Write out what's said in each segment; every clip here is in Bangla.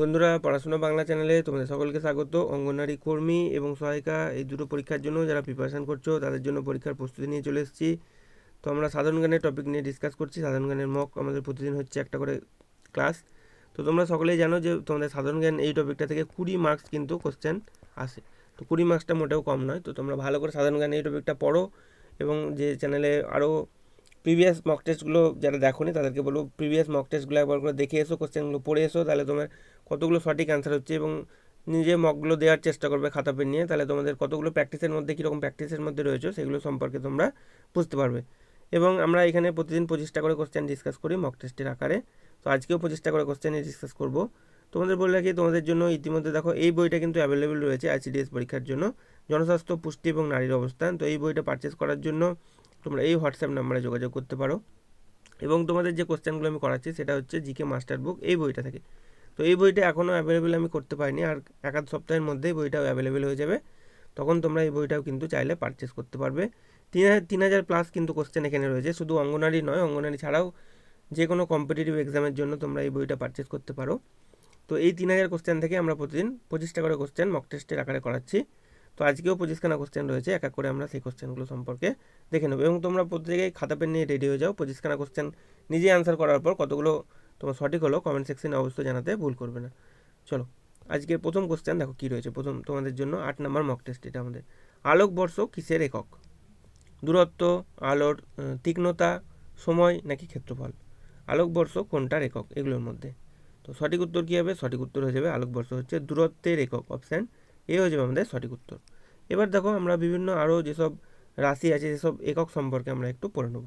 বন্ধুরা, পড়াশোনা বাংলা চ্যানেলে তোমাদের সকলকে স্বাগত। অঙ্গনওয়াড়ি কর্মী এবং সহায়িকা, এই দুটো পরীক্ষার জন্য যারা প্রিপারেশান করছ, তাদের জন্য পরীক্ষার প্রস্তুতি নিয়ে চলে এসেছি। তো আমরা সাধারণ গানের টপিক নিয়ে ডিসকাস করছি। সাধারণ গানের মক আমাদের প্রতিদিন হচ্ছে একটা করে ক্লাস তো তোমরা সকলেই জানো যে তোমাদের সাধারণ জ্ঞান এই টপিকটা থেকে কুড়ি মার্কস কিন্তু কোশ্চেন আসে। তো কুড়ি মার্কসটা মোটেও কম নয়। তো তোমরা ভালো করে সাধারণ জ্ঞান এই টপিকটা পড়ো এবং যে চ্যানেলে আরও প্রিভিয়াস মক টেস্টগুলো যারা দেখোনি, তাদেরকে বলব প্রিভিয়াস মক টেস্টগুলো একবার করে দেখে এসো কোশ্চেনগুলো পড়ে এসো। তাহলে তোমার কতগুলো সঠিক অ্যান্সার হচ্ছে এবং নিজে মকগুলো দেওয়ার চেষ্টা করবে খাতা পেন নিয়ে, তাহলে তোমাদের কতগুলো প্র্যাকটিসের মধ্যে কীরকম প্র্যাকটিসের মধ্যে রয়েছে সেগুলো সম্পর্কে তোমরা বুঝতে পারবে। এবং আমরা এখানে প্রতিদিন পঁচিশটা করে কোশ্চেন ডিসকাস করি মক টেস্টের আকারে। তো আজকেও পঁচিশটা করে কোশ্চেন ডিসকাস করব। তোমাদের বলে রাখি, তোমাদের জন্য ইতিমধ্যে দেখো এই বইটা কিন্তু অ্যাভেলেবেল রয়েছে আইসিডিএস পরীক্ষার জন্য। জনস্বাস্থ্য, পুষ্টি এবং নারীর অবস্থান। তো এই বইটা পারচেস করার জন্য তোমরা এই হোয়াটসঅ্যাপ নাম্বারে যোগাযোগ করতে পারো। এবং তোমাদের যে কোশ্চেনগুলো আমি করাচ্ছি সেটা হচ্ছে জিকে মাস্টার বুক এই বইটা থেকে। তো এই বইটা এখনও অ্যাভেলেবেল আমি করতে পারিনি, আর এক আধ সপ্তাহের মধ্যেই বইটাও অ্যাভেলেবেল হয়ে যাবে। তখন তোমরা এই বইটাও কিন্তু চাইলে পারচেস করতে পারবে। তিন হাজার তিন হাজার প্লাস কিন্তু কোশ্চেন এখানে রয়েছে, শুধু অঙ্গনারী নয়, অঙ্গনারী ছাড়াও যে কোনো কম্পিটিটিভ এক্সামের জন্য তোমরা এই বইটা পারচেস করতে পারো। তো এই তিন হাজার কোশ্চেন থেকে আমরা প্রতিদিন পঁচিশটা করে কোশ্চেন মক টেস্টের আকারে করাচ্ছি। তো আজকেও পঁচিশখানা কোশ্চেন রয়েছে, এক এক করে আমরা সেই কোশ্চেনগুলো সম্পর্কে দেখে নেব। এবং তোমরা প্রত্যেকেই খাতা পেন নিয়ে রেডি হয়ে যাও। পঁচিশখানা কোশ্চেন নিজে অ্যান্সার করার পর কতগুলো তোমার সঠিক হলো কমেন্ট সেকশনে অবশ্যই জানাতে ভুল করবে না। চলো, আজকের প্রথম কোশ্চেন দেখো কী রয়েছে। প্রথম তোমাদের জন্য আট নম্বর মক টেস্ট এটা আমাদের। আলোকবর্ষ কিসের একক? দূরত্ব, আলোর তীক্ষ্ণতা, সময় নাকি ক্ষেত্রফল? আলোকবর্ষ কোনটার একক? এগুলোর মধ্যে। তো সঠিক উত্তর কী হবে? সঠিক উত্তর হয়ে যাবে আলোকবর্ষ হচ্ছে দূরত্বের একক অপশান এ হয়ে যাবে আমাদের সঠিক উত্তর। এবার দেখো আমরা বিভিন্ন আরও যেসব রাশি আছে, সেসব একক সম্পর্কে আমরা একটু পড়ে নেব।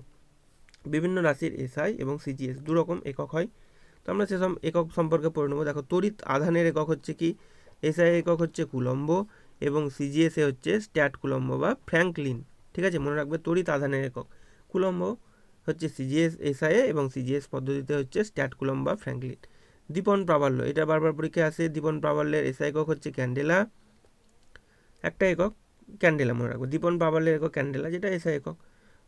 বিভিন্ন রাশির এসআই এবং সিজিএস দু রকম একক হয়। তো আমরা সেসব একক সম্পর্কে পড়ে নেব। দেখো, তড়িৎ আধানের একক হচ্ছে কি? এসআই একক হচ্ছে কুলম্ব এবং সিজিএসএ হচ্ছে স্ট্যাট কুলম্ব বা ফ্র্যাঙ্কলিন। ঠিক আছে? মনে রাখবে তড়িৎ আধানের একক। কুলম্ব হচ্ছে সিজিএস এসআইএ এবং সিজিএস পদ্ধতিতে হচ্ছে স্ট্যাট কুলম্ব বা ফ্র্যাঙ্কলিন। দীপন প্রাবল্য, এটা বারবার পরীক্ষায় আসে। দীপন প্রাবল্যের এসআই একক হচ্ছে ক্যান্ডেলা। একটা একক ক্যান্ডেলা মনে রাখব দীপন প্রাবল্যের একক ক্যান্ডেলা, যেটা এসআই একক।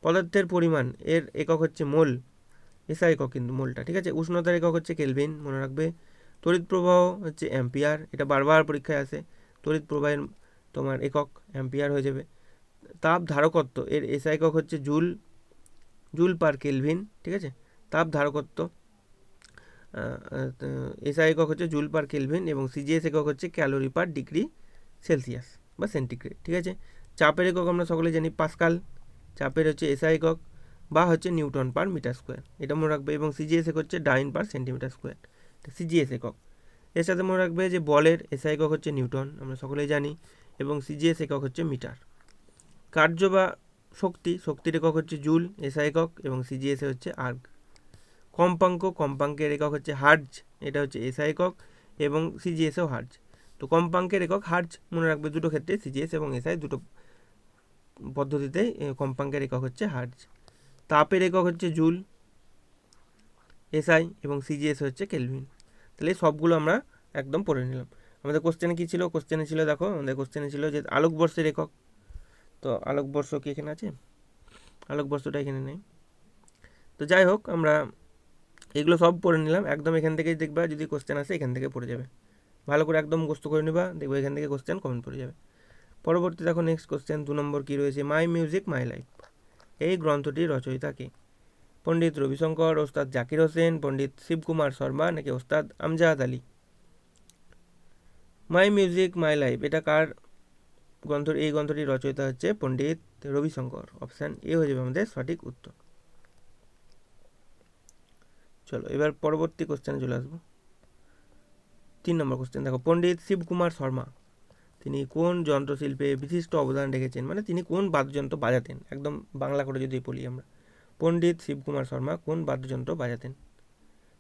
পদার্থের পরিমাণ এর একক হচ্ছে মোল। এসআই একক কিন্তু মোলটা, ঠিক আছে? উষ্ণতার একক হচ্ছে কেলভিন, মনে রাখবে। তড়িৎ প্রবাহ হচ্ছে অ্যাম্পিয়ার, এটা বারবার পরীক্ষায় আসে। তড়িৎ প্রবাহের তোমার একক অ্যাম্পিয়ার হয়ে যাবে। তাপ ধারকত্ব, এর এসআই একক হচ্ছে জুল জুল পার কেলভিন, ঠিক আছে? তাপ ধারকত্ব এসআই একক হচ্ছে জুল পার কেলভিন এবং সিজিএস একক হচ্ছে ক্যালোরি পার ডিগ্রি সেলসিয়াস বা সেন্টিগ্রেড, ঠিক আছে? চাপের একক আমরা সকলে জানি, পাসকাল, চাপের হচ্ছে এসআই একক বা হচ্ছে নিউটন পার মিটার স্কোয়ার। এটা মনে রাখবে এবং সিজিএস একক হচ্ছে dyne per centimetre square. CGS একক। এর সাথে মনে রাখবে যে বলের এসআই একক হচ্ছে নিউটন, আমরা সকলেই জানি, এবং সিজিএস একক হচ্ছে মিটার। কার্য বা শক্তি, শক্তির একক হচ্ছে জুল এসআই একক, এবং সিজিএসএ হচ্ছে আর্গ। কম্পাঙ্ক, কম্পাঙ্কের একক হচ্ছে হার্জ, এটা হচ্ছে এসআই একক, এবং সিজিএসও হার্জ। তো কম্পাঙ্কের একক হার্জ মনে রাখবে দুটো ক্ষেত্রে সিজিএস এবং এসআই দুটো পদ্ধতিতেই কম্পাঙ্কের একক হচ্ছে হার্জ। তাপের একক হচ্ছে জুল, এসআই এবং সিজিএস হচ্ছে কেলভিন। তাহলে সবগুলো আমরা একদম পড়ে নিলাম। আমাদের কোশ্চেনে কী ছিল? কোশ্চেনে ছিল, দেখো, আমাদের কোশ্চেনে ছিল যে আলোকবর্ষের একক। তো আলোকবর্ষ কি এখানে আছে? আলোকবর্ষটা এখানে নেই। তো যাই হোক, আমরা এগুলো সব পড়ে নিলাম। একদম এখান থেকেই দেখবা, যদি কোশ্চেন আসে এখান থেকে পড়ে যাবে। ভালো করে একদম গোস্ত করে নিবা, দেখব এখান থেকে কোশ্চেন কমেন্ট পড়ে যাবে। পরবর্তী দেখো নেক্সট কোশ্চেন দু নম্বর কী রয়েছে? মাই মিউজিক মাই লাইফ এই গ্রন্থটির রচয়িতা কে? পণ্ডিত রবিশঙ্কর, ওস্তাদ জাকির হোসেন, পণ্ডিত শিবকুমার শর্মা, নাকি Ustad Amjad Ali? My music my life এটা কার গ্রন্থ এই গ্রন্থটির রচয়িতা হচ্ছে পণ্ডিত রবিশঙ্কর। অপশান এ হয়ে যাবে আমাদের সঠিক উত্তর। চলো, এবার পরবর্তী কোশ্চেনে চলে আসব। তিন নম্বর কোশ্চেন দেখো, পণ্ডিত শিবকুমার শর্মা। তিনি কোন যন্ত্রশিল্পে বিশিষ্ট অবদান রেখেছেন? মানে তিনি কোন বাদ্যযন্ত্র বাজাতেন? একদম বাংলা করে যদি বলি আমরা। পণ্ডিত শিবকুমার শর্মা কোন বাদ্যযন্ত্র বাজাতেন?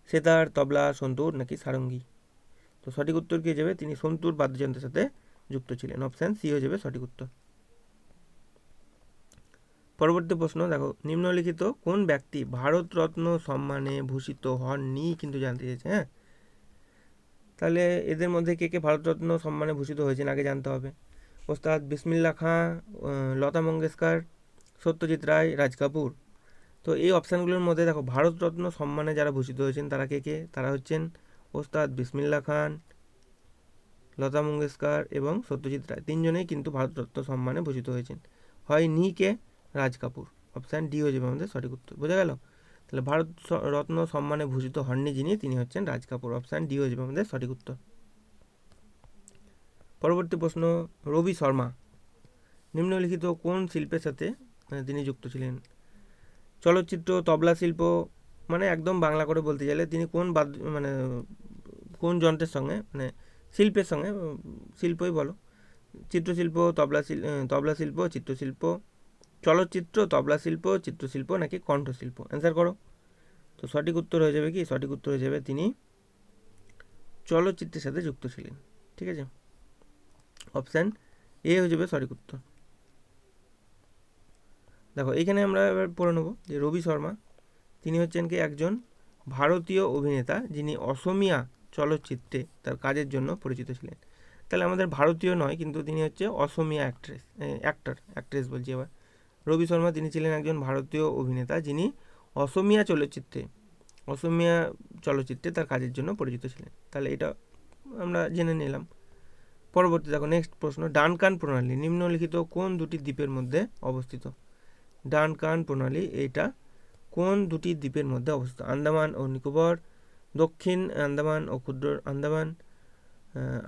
সেতার, তবলা, সন্তুর নাকি সারঙ্গী? তো সঠিক উত্তর কী যাবে? তিনি সন্তুর বাদ্যযন্ত্রের সাথে যুক্ত ছিলেন। অপশান সি হয়ে যাবে সঠিক উত্তর। পরবর্তী প্রশ্ন, দেখো, নিম্নলিখিত কোন ব্যক্তি ভারতরত্ন সম্মানে ভূষিত হননি কিন্তু জানতে চেয়েছে হ্যাঁ? তাহলে এদের মধ্যে কে কে ভারতরত্ন সম্মানে ভূষিত হয়েছেন আগে জানতে হবে। ওস্তাদ বিসমিল্লা খাঁ লতা মঙ্গেশকর, সত্যজিৎ রায়, রাজ কাপুর। তো এই অপশানগুলোর মধ্যে দেখো ভারতরত্ন সম্মানে যারা ভূষিত হয়েছেন তারা কে কে? তারা হচ্ছেন ওস্তাদ বিসমিল্লা খান, লতা মঙ্গেশকর এবং সত্যজিৎ রায়। তিনজনেই কিন্তু ভারতরত্ন সম্মানে ভূষিত হয়েছেন। হয় নি কে? রাজ কাপুর। অপশান ডি হয়ে যাবে আমাদের সঠিক উত্তর। বোঝা গেল? তাহলে ভারত রত্ন সম্মানে ভূষিত হননি যিনি তিনি হচ্ছেন রাজ কাপুর অপশান ডি হয়ে আমাদের সঠিক উত্তর। পরবর্তী প্রশ্ন রবি শর্মা নিম্নলিখিত কোন শিল্পের সাথে তিনি যুক্ত ছিলেন? চলচ্চিত্র তবলা শিল্প মানে একদম বাংলা করে বলতে গেলে তিনি কোন বাদ মানে কোন যন্ত্রের সঙ্গে মানে শিল্পের সঙ্গে শিল্পই বলো। চিত্রশিল্প তবলা শিল আহ, তবলা শিল্প চিত্রশিল্প চলচ্চিত্র, তবলা শিল্প, চিত্রশিল্প নাকি কণ্ঠশিল্প? অ্যান্সার করো। তো সঠিক উত্তর হয়ে যাবে কি? সঠিক উত্তর হয়ে যাবে তিনি চলচ্চিত্রের সাথে যুক্ত ছিলেন। ঠিক আছে? অপশান এ হয়ে যাবে সঠিক উত্তর। দেখো, এখানে আমরা এবার পড়ে নেব যে রবি শর্মা, তিনি হচ্ছেন কি একজন ভারতীয় অভিনেতা যিনি অসমিয়া চলচ্চিত্রে তার কাজের জন্য পরিচিত ছিলেন। তাহলে আমাদের ভারতীয় নয়, কিন্তু তিনি হচ্ছে অসমিয়া অ্যাক্ট্রেস অ্যাক্টর অ্যাক্ট্রেস বলছি এবার। রবি শর্মা তিনি ছিলেন একজন ভারতীয় অভিনেতা যিনি অসমিয়া চলচ্চিত্রে অসমিয়া চলচ্চিত্রে তার কাজের জন্য পরিচিত ছিলেন। তাহলে এটা আমরা জেনে নিলাম। পরবর্তী দেখো নেক্সট প্রশ্ন, ডানকান প্রণালী, নিম্নলিখিত কোন দুটি দ্বীপের মধ্যে অবস্থিত? ডানকান প্রণালী, এটা কোন দুটি দ্বীপের মধ্যে অবস্থিত? আন্দামান ও নিকোবর, দক্ষিণ আন্দামান ও ক্ষুদ্র আন্দামান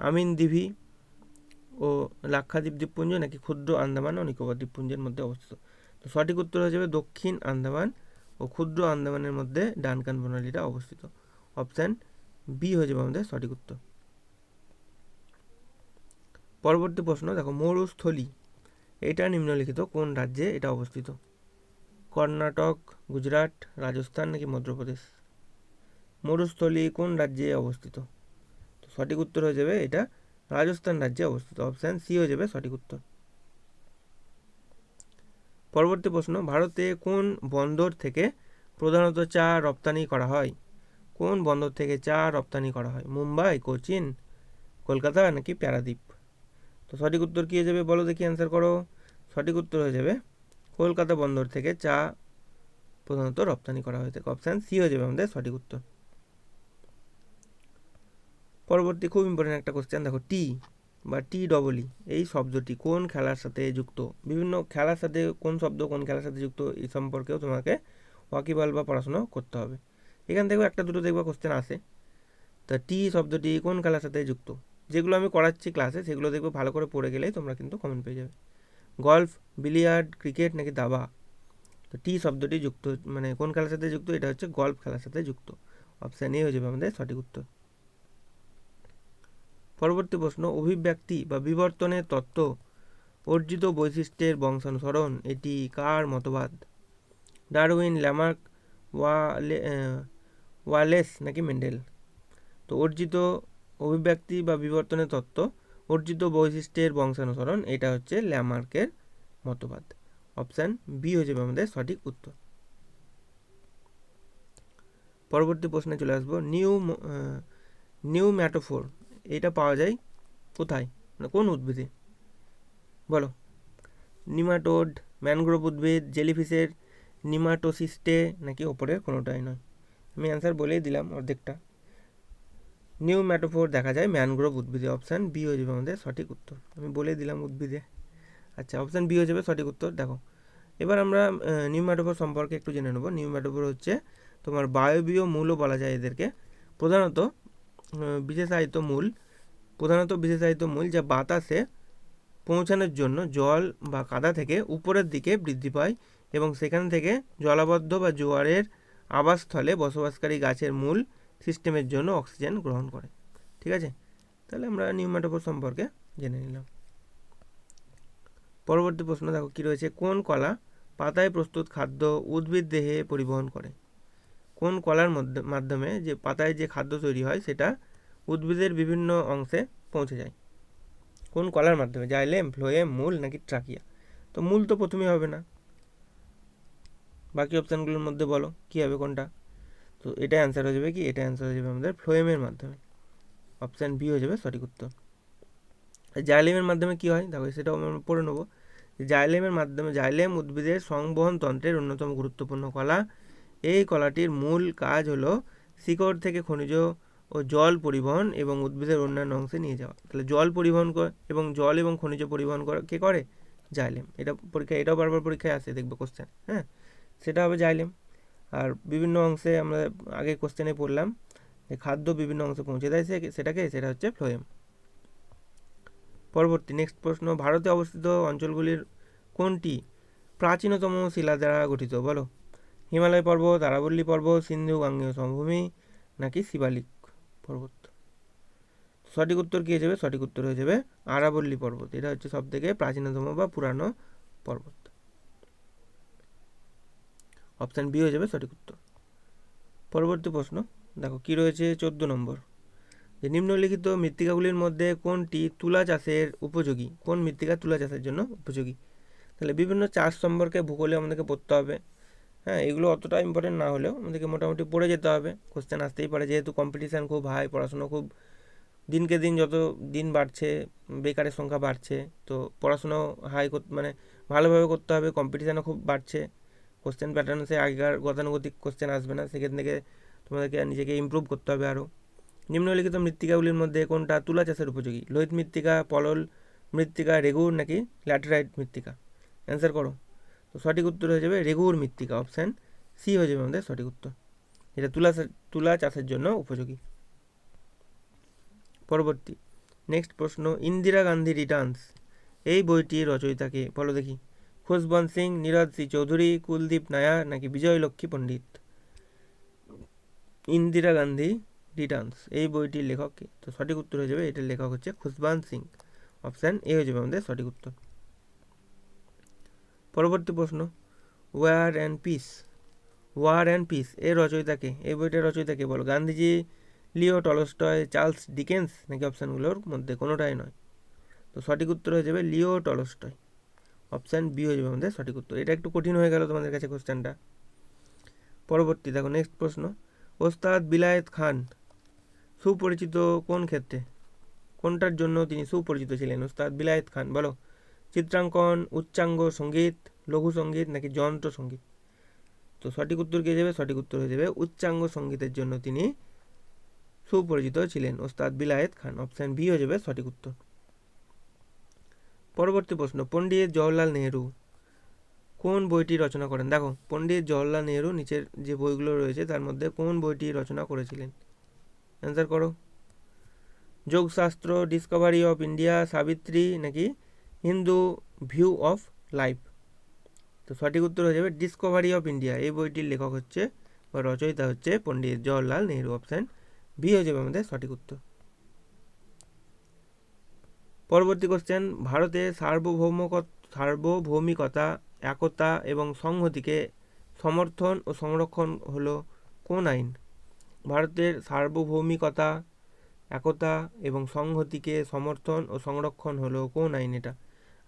আমিন দিভি ও লাক্ষাদ্বীপ দ্বীপপুঞ্জ নাকি ক্ষুদ্র আন্দামান ও নিকোবর দ্বীপপুঞ্জের মধ্যে অবস্থিত? সঠিক উত্তর হয়ে যাবে দক্ষিণ আন্দামান ও ক্ষুদ্র আন্দামানের মধ্যে ডানকান প্রণালীটা অবস্থিত। অপশান বি হয়ে যাবে আমাদের সঠিক উত্তর। পরবর্তী প্রশ্ন, দেখো, মরুস্থলী। এটা নিম্নলিখিত, কোন রাজ্যে এটা অবস্থিত? কর্ণাটক, গুজরাট, রাজস্থান নাকি মধ্যপ্রদেশ? মরুস্থলী কোন রাজ্যে অবস্থিত? তো সঠিক উত্তর হয়ে যাবে এটা রাজস্থান রাজ্যে অবস্থিত। অপশান সি হয়ে যাবে সঠিক উত্তর। পরবর্তী প্রশ্ন, ভারতে কোন বন্দর থেকে প্রধানত চা রপ্তানি করা হয়? কোন বন্দর থেকে চা রপ্তানি করা হয়? মুম্বাই, কোচিন, কলকাতা নাকি প্যারাদ্বীপ? তো সঠিক উত্তর কী হয়ে যাবে বলো দেখি অ্যান্সার করো। সঠিক উত্তর হয়ে যাবে, কলকাতা বন্দর থেকে চা প্রধানত রপ্তানি করা হয়ে। থাকে অপশান সি হয়ে যাবে আমাদের সঠিক উত্তর। পরবর্তী খুব ইম্পর্টেন্ট একটা কোশ্চেন দেখো টি বা টি ডবল ই এই শব্দটি কোন খেলার সাথে যুক্ত? বিভিন্ন খেলার সাথে কোন শব্দ, কোন খেলার সাথে যুক্ত এই সম্পর্কেও তোমাকে ওয়াকিবল বা পড়াশোনা করতে হবে। এখান থেকেও একটা, দুটো দেখবা কোশ্চেন আসে। তা টি শব্দটি কোন খেলার সাথে যুক্ত? যেগুলো আমি করাচ্ছি ক্লাসে সেগুলো দেখবে ভালো করে পড়ে গেলেই তোমরা কিন্তু কমেন্ট পেয়ে যাবে। গল্ফ, বিলিয়ার্ড, ক্রিকেট নাকি দাবা? তো টি শব্দটি যুক্ত মানে কোন খেলার সাথে যুক্ত? এটা হচ্ছে গল্ফ খেলার সাথে যুক্ত। অপশান এ হয়ে যাবে আমাদের সঠিক উত্তর। পরবর্তী প্রশ্ন, অভিব্যক্তি বা বিবর্তনের তত্ত্ব অর্জিত বৈশিষ্ট্যের বংশানুসরণ, এটি কার মতবাদ? ডারউইন, ল্যামার্ক, ওয়ালে ওয়ালেস নাকি মেন্ডেল? তো অর্জিত অভিব্যক্তি বা বিবর্তনের তত্ত্ব অর্জিত বৈশিষ্ট্যের বংশানুসরণ, এটা হচ্ছে ল্যামার্কের মতবাদ। অপশান বি হয়ে যাবে আমাদের সঠিক উত্তর। পরবর্তী প্রশ্নে চলে আসব। নিউ নিউ ম্যাটোফোর এটা পাওয়া যায় কোথায়? মানে কোন উদ্ভিদে? বলো। নিমাটোড, ম্যানগ্রোভ উদ্ভিদ, জেলিফিশের নিমাটোসিস্টে নাকি ওপরের কোনোটাই নয়। আমি অ্যান্সার বলেই দিলাম অর্ধেকটা। নিউ ম্যাটোফোর দেখা যায় ম্যানগ্রোভ উদ্ভিদে। অপশান বি হয়ে যাবে আমাদের সঠিক উত্তর। আমি বলে দিলাম উদ্ভিদে। আচ্ছা অপশান বি হয়ে যাবে সঠিক উত্তর। দেখো, এবার আমরা নিউ ম্যাটোফোর সম্পর্কে একটু জেনে নেব। নিউ ম্যাটোফোর হচ্ছে তোমার বায়বীয় মূলও বলা যায় এদেরকে। প্রধানত বিশেষায়িত মূল, প্রধানত বিশেষায়িত মূল যা বাতাসে পৌঁছানোর জন্য জল বা কাদা থেকে উপরের দিকে বৃদ্ধি পায় এবং সেখান থেকে জলাবদ্ধ বা জোয়ারের আবাসস্থলে বসবাসকারী গাছের মূল সিস্টেমের জন্য অক্সিজেন গ্রহণ করে। ঠিক আছে? তাহলে আমরা নিউম্যাটোফোর সম্পর্কে জেনে নিলাম। পরবর্তী প্রশ্ন দেখো, কী রয়েছে? কোন কলা পাতায় প্রস্তুত খাদ্য উদ্ভিদ দেহে পরিবহন করে? কোন কলার মধ্যে, মাধ্যমে যে পাতায় যে খাদ্য তৈরি হয় সেটা উদ্ভিদের বিভিন্ন অংশে পৌঁছে যায়। কোন কলার মাধ্যমে? জাইলেম, ফ্লোয়েম, মূল নাকি ট্রাকিয়া? তো মূল তো প্রথমেই হবে না। বাকি অপশানগুলোর মধ্যে বলো, কী হবে কোনটা? তো এটা অ্যান্সার হয়ে যাবে কি? এটা অ্যান্সার হয়ে যাবে আমাদের ফ্লোয়েমের মাধ্যমে। অপশান বি হয়ে যাবে সঠিক উত্তর। জাইলেমের মাধ্যমে কি হয়? দেখো, সেটাও আমরা পড়ে নেব। জাইলেমের মাধ্যমে, জাইলেম উদ্ভিদের সংবহন তন্ত্রের অন্যতম গুরুত্বপূর্ণ কলা এই কলাটির মূল কাজ হলো শিকড় থেকে খনিজ ও জল পরিবহন এবং উদ্ভিদের অন্যান্য অংশে নিয়ে যাওয়া। তাহলে জল পরিবহন এবং জল এবং খনিজ পরিবহন করা কে করে? জাইলেম। এটা পরীক্ষা, এটাও বারবার পরীক্ষায় আসে, দেখবে কোশ্চেন হ্যাঁ? সেটা হবে জাইলেম। আর বিভিন্ন অংশে আমরা আগে কোশ্চেনে পড়লাম যে খাদ্য বিভিন্ন অংশে পৌঁছে দেয় সেটাকে, সেটা হচ্ছে ফ্লোয়েম। পরবর্তী নেক্সট প্রশ্ন, ভারতে অবস্থিত অঞ্চলগুলির কোনটি প্রাচীনতম শিলা দ্বারা গঠিত? বলো। হিমালয় পর্বত, আরাবল্লী পর্বত, সিন্ধু, গাঙ্গেয় সমভূমি, নাকি শিবালিক পর্বত? সঠিক উত্তর কী হয়ে যাবে সঠিক উত্তর হয়ে যাবে আরাবল্লী পর্বত। এটা হচ্ছে সব থেকে প্রাচীনতম বা পুরানো পর্বত। অপশান বি হয়ে যাবে সঠিক উত্তর। পরবর্তী প্রশ্ন। দেখো, কি রয়েছে? চোদ্দ নম্বর। যে নিম্নলিখিত মৃত্তিকাগুলির মধ্যে কোনটি তুলা চাষের উপযোগী? কোন মৃত্তিকা তুলা চাষের জন্য উপযোগী? তাহলে বিভিন্ন চাষ সম্পর্কে ভূগোলে আমাদেরকে পড়তে হবে। হ্যাঁ এগুলো অতটা ইম্পর্টেন্ট না হলেও আমাদেরকে মোটামুটি পড়ে যেতে হবে। কোশ্চেন আসতেই পারে, যেহেতু কম্পিটিশান খুব হাই পড়াশুনো খুব দিনকে দিন যত দিন বাড়ছে, বেকারের সংখ্যা বাড়ছে, তো পড়াশুনো হাই মানে ভালোভাবে করতে হবে কম্পিটিশানও খুব বাড়ছে। কোশ্চেন প্যাটার্ন সে আগেকার গতানুগতিক কোশ্চেন আসবে না সেখান থেকে তোমাদেরকে নিজেকে ইমপ্রুভ করতে হবে আরও নিম্নলিখিত মৃত্তিকাগুলির মধ্যে কোনটা তুলা চাষের উপযোগী? লোহিত মৃত্তিকা, পলল মৃত্তিকা, রেগুর নাকি ল্যাটেরাইট মৃত্তিকা? অ্যান্সার করো। তো সঠিক উত্তর হয়ে যাবে রেগুর মৃত্তিকা অপশান সি হয়ে যাবে আমাদের সঠিক উত্তর। এটা তুলা তুলা চাষের জন্য উপযোগী। পরবর্তী নেক্সট প্রশ্ন, ইন্দিরা গান্ধী রিটার্নস এই বইটির রচয়িতাকে, বলো দেখি, খুশবন্ত সিং, নীরজ সি চৌধুরী, কুলদীপ নায়ার নাকি বিজয় লক্ষ্মী পণ্ডিত? ইন্দিরা গান্ধী রিটার্নস এই বইটির লেখক কে? তো সঠিক উত্তর হয়ে যাবে, এটার লেখক হচ্ছে খুশবন্ত সিং। অপশান এ হয়ে যাবে আমাদের সঠিক উত্তর। পরবর্তী প্রশ্ন War and Peace War and Peace এর রচয়িতাকে এই বইটার রচয়িতাকে বলো? Gandhiji, Leo Tolstoy, Charles Dickens? নাকি অপশানগুলোর মধ্যে কোনোটাই নয়? তো সঠিক উত্তর হয়ে যাবে লিও টলস্টয়। অপশান বি হয়ে যাবে আমাদের সঠিক উত্তর। এটা একটু কঠিন হয়ে গেল তোমাদের কাছে কোশ্চেনটা। পরবর্তী, দেখো নেক্সট প্রশ্ন। ওস্তাদ বিলায়েত খান সুপরিচিত কোন ক্ষেত্রে? কোনটার জন্য তিনি সুপরিচিত ছিলেন? ওস্তাদ বিলায়েত খান, বলো। চিত্রাঙ্কন, উচ্চাঙ্গ সংগীত, লঘু সংগীত নাকি যন্ত্র সংগীত? তো সঠিক উত্তর কে যাবে সঠিক উত্তর হয়ে যাবে উচ্চাঙ্গ সঙ্গীতের জন্য তিনি সুপরিচিত ছিলেন। ওস্তাদ বিলায়েত খান। অপশান বি হয়ে যাবে সঠিক উত্তর। পরবর্তী প্রশ্ন, পণ্ডিত জওহরলাল নেহেরু কোন বইটি রচনা করেন? দেখো, পণ্ডিত জওহরলাল নেহেরু নিচের যে বইগুলো রয়েছে তার মধ্যে কোন বইটি রচনা করেছিলেন? অ্যান্সার করো। Yogashastra Discovery of India Savitri নাকি হিন্দু ভিউ অফ লাইফ তো সঠিক উত্তর হয়ে যাবে ডিসকভারি অফ ইন্ডিয়া এই বইটির লেখক হচ্ছে বা রচয়িতা হচ্ছে পণ্ডিত জওহরলাল নেহরু। অপশান বি হয়ে যাবে আমাদের সঠিক উত্তর। পরবর্তী কোশ্চেন ভারতের সার্বভৌম সার্বভৌমিকতা, একতা এবং সংহতিকে সমর্থন ও সংরক্ষণ হলো কোন আইন? ভারতের সার্বভৌমিকতা, একতা এবং সংহতিকে সমর্থন ও সংরক্ষণ হলো কোন আইন এটা?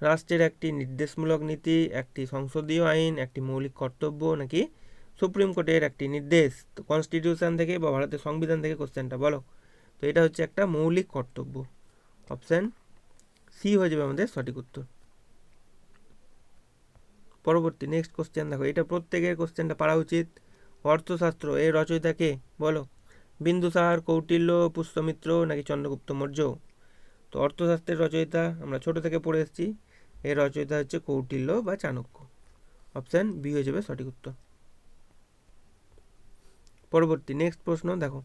রাষ্ট্রের একটি নির্দেশমূলক নীতি, একটি সংসদীয় আইন, একটি মৌলিক কর্তব্য নাকি সুপ্রিম কোর্টের একটি নির্দেশ? তো কনস্টিটিউশন থেকে বা ভারতের সংবিধান থেকে কোশ্চেনটা বলো। তো এটা হচ্ছে একটা মৌলিক কর্তব্য। অপশান সি হয়ে যাবে আমাদের সঠিক উত্তর। পরবর্তী নেক্সট কোশ্চেন দেখো। এটা প্রত্যেকের কোশ্চেনটা পড়া উচিত। অর্থশাস্ত্র এর রচয়িতাকে বলো। বিন্দুসার, কৌটিল্য পুষ্যমিত্র নাকি চন্দ্রগুপ্ত মৌর্য? তো অর্থশাস্ত্রের রচয়িতা, আমরা ছোট থেকে পড়ে এসেছি। এর রচয়িতা হচ্ছে কৌটিল্য বা চাণক্য। অপশান বি হয়ে যাবে সঠিক উত্তর। পরবর্তী নেক্সট প্রশ্ন, দেখো।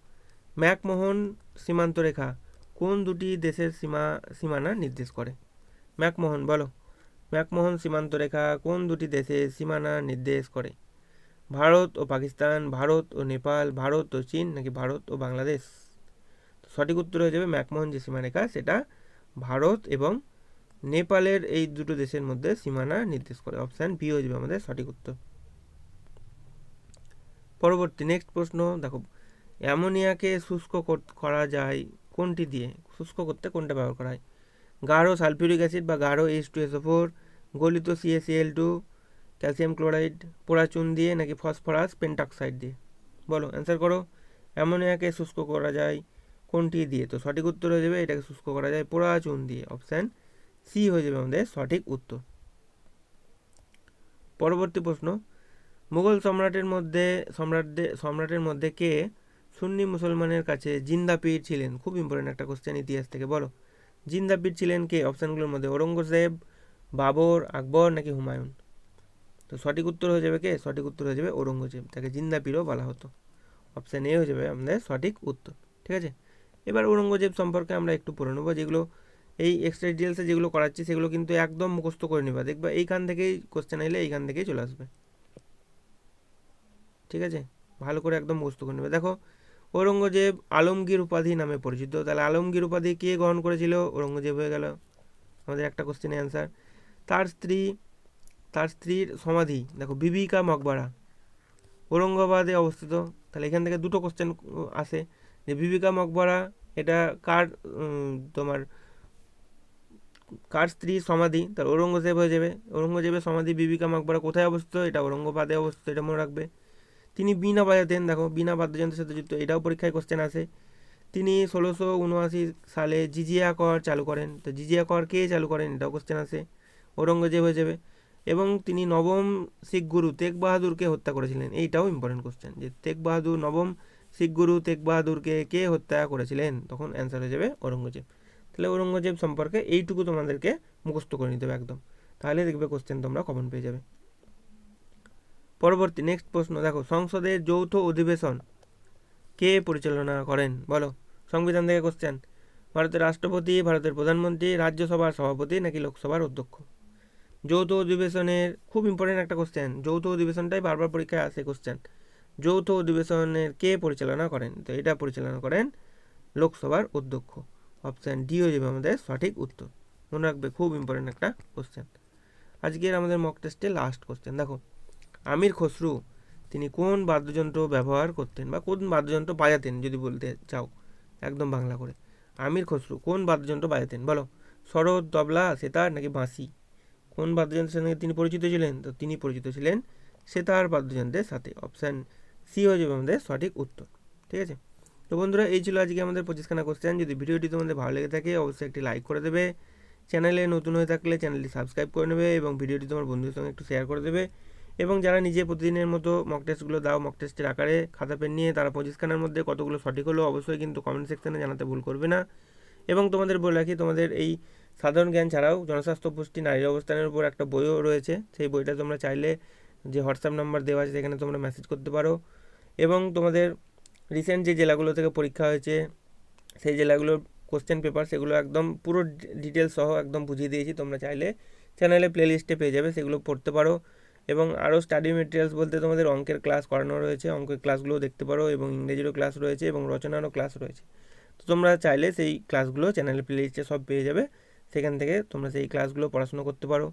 ম্যাকমোহন সীমান্ত রেখা কোন দুটি দেশের সীমা, সীমানা নির্দেশ করে? ম্যাকমোহন, বলো। ম্যাকমোহন সীমান্ত রেখা কোন দুটি দেশের সীমানা নির্দেশ করে? ভারত ও পাকিস্তান, ভারত ও নেপাল, ভারত ও চীন, নাকি ভারত ও বাংলাদেশ? সঠিক উত্তর হয়ে যাবে ম্যাকমোহন যে সীমারেখা, সেটা ভারত এবং নেপালের এই দুটো দেশের মধ্যে সীমানা নির্দেশ করে। অপশান বি হয়ে যাবে আমাদের সঠিক উত্তর। পরবর্তী নেক্সট প্রশ্ন, দেখো, অ্যামোনিয়াকে শুষ্ক কর- যায় কোনটি দিয়ে? শুষ্ক করতে কোনটা ব্যবহার করা হয়? গাঢ় সালফিউরিক অ্যাসিড বা গাঢ় এইচ টু এসও ফোর গলিত সিএসিএল টু ক্যালসিয়াম ক্লোরাইড পোড়া চুন দিয়ে নাকি ফসফরাস পেন্টাক্সাইড দিয়ে? বলো অ্যান্সার করো। অ্যামোনিয়াকে শুষ্ক করা যায় কোনটি দিয়ে? তো সঠিক উত্তর হয়ে যাবে, এটাকে শুষ্ক করা যায় পোড়া চুন দিয়ে। অপশান সি হয়ে যাবে আমাদের সঠিক উত্তর। পরবর্তী প্রশ্ন, মুঘল সম্রাটের মধ্যে সম্রাটদের সম্রাটের মধ্যে কে সুন্নি মুসলমানের কাছে জিন্দা পীর ছিলেন? খুব ইম্পর্টেন্ট একটা কোশ্চেন ইতিহাস থেকে, বলো। জিন্দা পীর ছিলেন কে? অপশানগুলোর মধ্যে ঔরঙ্গজেব, বাবর, আকবর নাকি হুমায়ুন? তো সঠিক উত্তর হয়ে যাবে কে? সঠিক উত্তর হয়ে যাবে ঔরঙ্গজেব। তাকে জিন্দা পীরও বলা হতো। অপশান এ হয়ে যাবে আমাদের সঠিক উত্তর। ঠিক আছে? এবার ঔরঙ্গজেব সম্পর্কে আমরা একটু পড়ে নেব, যেগুলো এই এক্সট্রা ডিটেলসে যেগুলো করাচ্ছি, সেগুলো কিন্তু একদম মুখস্থ করে নেবা। দেখবা এইখান থেকেই কোশ্চেন এলে এইখান থেকেই চলে আসবে। ঠিক আছে? ভালো করে একদম মুখস্থ করে নেবে। দেখো, ঔরঙ্গজেব আলমগীর উপাধি নামে পরিচিত। তাহলে আলমগীর উপাধি কে গ্রহণ করেছিল? ঔরঙ্গজেব হয়ে গেল। আমাদের একটা কোশ্চেনের অ্যান্সার তার স্ত্রী, তার স্ত্রীর সমাধি, দেখো, বিবিকা মকবরা। ঔরঙ্গাবাদে অবস্থিত। তাহলে এখান থেকে দুটো কোশ্চেন আসে। যে বিবিকা মকবরা, এটা কার তোমার কার স্ত্রী সমাধি? তার ঔরঙ্গজেব হয়ে যাবে। ঔরঙ্গজেবের সমাধি বিবিকা মকবরা কোথায় অবস্থিত? এটা ঔরঙ্গবাদে অবস্থিত, এটা মনে রাখবে। তিনি বীণা বাজাতেন দেখো, বিনা বাদ্যযন্ত্রের সাথে যুক্ত, এটাও পরীক্ষায় কোশ্চেন আসে তিনি ষোলোশো উনআশি সালে জিজিয়া কর চালু করেন। তো জিজিয়া কর কে চালু করেন? এটাও কোশ্চেন আসে ঔরঙ্গজেব হয়ে যাবে। এবং তিনি নবম শিখ গুরু তেগ বাহাদুরকে হত্যা করেছিলেন। এইটাও ইম্পর্টেন্ট কোশ্চেন যে তেগ বাহাদুর নবম শিখ গুরু তেগ বাহাদুরকে কে হত্যা করেছিলেন? তখন অ্যান্সার হয়ে যাবে ঔরঙ্গজেব। তাহলে ঔরঙ্গজেব সম্পর্কে এইটুকু তোমাদেরকে মুখস্থ করে নিতে হবে একদম। তাহলে দেখবে কোশ্চেন তোমরা কমন পেয়ে যাবে। পরবর্তী নেক্সট প্রশ্ন, দেখো, সংসদের যৌথ অধিবেশন কে পরিচালনা করেন? বলো, সংবিধান থেকে কোশ্চেন ভারতের রাষ্ট্রপতি, ভারতের প্রধানমন্ত্রী, রাজ্যসভার সভাপতি নাকি লোকসভার অধ্যক্ষ? যৌথ অধিবেশনের, খুব ইম্পর্টেন্ট একটা কোশ্চেন যৌথ অধিবেশনটাই বারবার পরীক্ষায় আসে কোশ্চেন যৌথ অধিবেশনের কে পরিচালনা করেন? তো এটা পরিচালনা করেন লোকসভার অধ্যক্ষ। অপশান ডি হয়ে যাবে আমাদের সঠিক উত্তর। মনে রাখবে খুব ইম্পর্টেন্ট একটা কোশ্চেন আজকের আমাদের মক টেস্টে লাস্ট কোশ্চেন দেখো, আমির খসরু, তিনি কোন বাদ্যযন্ত্র ব্যবহার করতেন বা কোন বাদ্যযন্ত্র বাজাতেন যদি বলতে চাও, একদম বাংলা করে। আমির খসরু, কোন বাদ্যযন্ত্র বাজাতেন? বলো, শরৎ, তবলা, সেতার নাকি বাঁশি? কোন বাদ্যযন্ত্রের সঙ্গে তিনি পরিচিত ছিলেন? তো তিনি পরিচিত ছিলেন সেতার বাদ্যযন্ত্রের সাথে। অপশান সি হয়ে যাবে আমাদের সঠিক উত্তর। ঠিক আছে? তো বন্ধুরা, এই ছিল আজকে আমাদের পঁচিশখানা কোশ্চেন যদি ভিডিওটি তোমাদের ভালো লেগে থাকে, অবশ্যই একটি লাইক করে দেবে। চ্যানেলে নতুন হয়ে থাকলে চ্যানেলটি সাবস্ক্রাইব করে নেবে এবং ভিডিওটি তোমার বন্ধুদের সঙ্গে একটু শেয়ার করে দেবে। এবং যারা নিজে প্রতিদিনের মতো মক টেস্টগুলো দাও মক টেস্টের আকারে খাতা পেন নিয়ে তারা পঁচিশখানার মধ্যে কতগুলো সঠিক হলো, অবশ্যই কিন্তু কমেন্ট সেকশনে জানাতে ভুল করবে না। এবং তোমাদের বলে রাখি, তোমাদের এই সাধারণ জ্ঞান ছাড়াও জনস্বাস্থ্য পুষ্টি, নারীর অবস্থানের উপর একটা বইও রয়েছে। সেই বইটা তোমরা চাইলে যে হোয়াটসঅ্যাপ নাম্বার দেওয়া আছে, সেখানে তোমরা মেসেজ করতে পারো। এবং তোমাদের রিসেন্ট যে জেলাগুলো থেকে পরীক্ষা হয়েছে, সেই জেলাগুলোর কোশ্চেন পেপার সেগুলো একদম পুরো ডিটেলস সহ একদম বুঝিয়ে দিয়েছি। তোমরা চাইলে চ্যানেলে প্লেলিস্টে পেয়ে যাবে, সেগুলো পড়তে পারো। এবং আরও স্টাডি মেটেরিয়ালস বলতে তোমাদের অঙ্কের ক্লাস করানো রয়েছে। অঙ্কের ক্লাসগুলো দেখতে পারো এবং ইংরেজিরও ক্লাস রয়েছে এবং রচনারও ক্লাস রয়েছে। তো তোমরা চাইলে সেই ক্লাসগুলো চ্যানেলে প্লেলিস্টে সব পেয়ে যাবে। সেখান থেকে তোমরা সেই ক্লাসগুলো পড়াশোনা করতে পারো।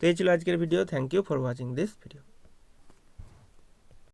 তো এই ছিল আজকের video thank you for watching this video